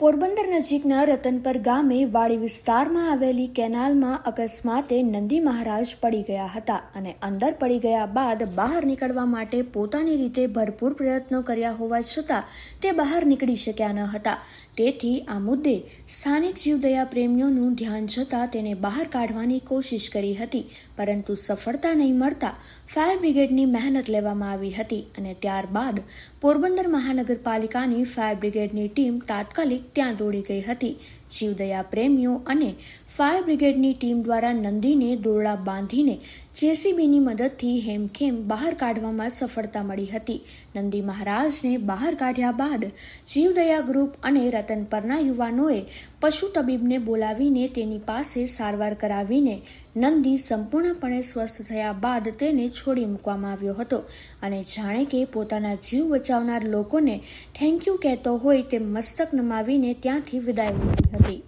પોરબંદર નજીકના રતનપર ગામે વાડી વિસ્તારમાં આવેલી કેનાલમાં અકસ્માતે નંદી મહારાજ પડી ગયા હતા અને અંદર પડી ગયા બાદ બહાર નીકળવા માટે પોતાની રીતે ભરપૂર પ્રયત્નો કર્યા હોવા છતાં તે બહાર નીકળી શક્યા ન હતા. તેથી આ મુદ્દે સ્થાનિક જીવદયા પ્રેમીઓનું ધ્યાન જતાં તેને બહાર કાઢવાની કોશિશ કરી હતી, પરંતુ સફળતા નહીં મળતા ફાયર બ્રિગેડની મહેનત લેવામાં આવી હતી અને ત્યારબાદ પોરબંદર મહાનગરપાલિકાની ફાયર બ્રિગેડની ટીમ તાત્કાલિક ત્યાં દોડી ગઈ હતી. જીવદયા પ્રેમીઓ અને ફાયર બ્રિગેડની ટીમ દ્વારા નંદીને દોરડા બાંધીને જેસીબીની મદદથી હેમખેમ બહાર કાઢવામાં સફળતા મળી હતી. નંદી મહારાજને બહાર કાઢ્યા બાદ જીવદયા ગ્રુપ અને રતનપરના યુવાનોએ પશુ તબીબને બોલાવીને તેની પાસે સારવાર કરાવીને નંદી સંપૂર્ણપણે સ્વસ્થ થયા બાદ તેને છોડી મૂકવામાં આવ્યો હતો અને જાણે કે પોતાના જીવ બચાવનાર લોકોને થેન્ક યુ કહેતો હોય તે મસ્તક નમાવીને ત્યાંથી વિદાય લીધી હતી.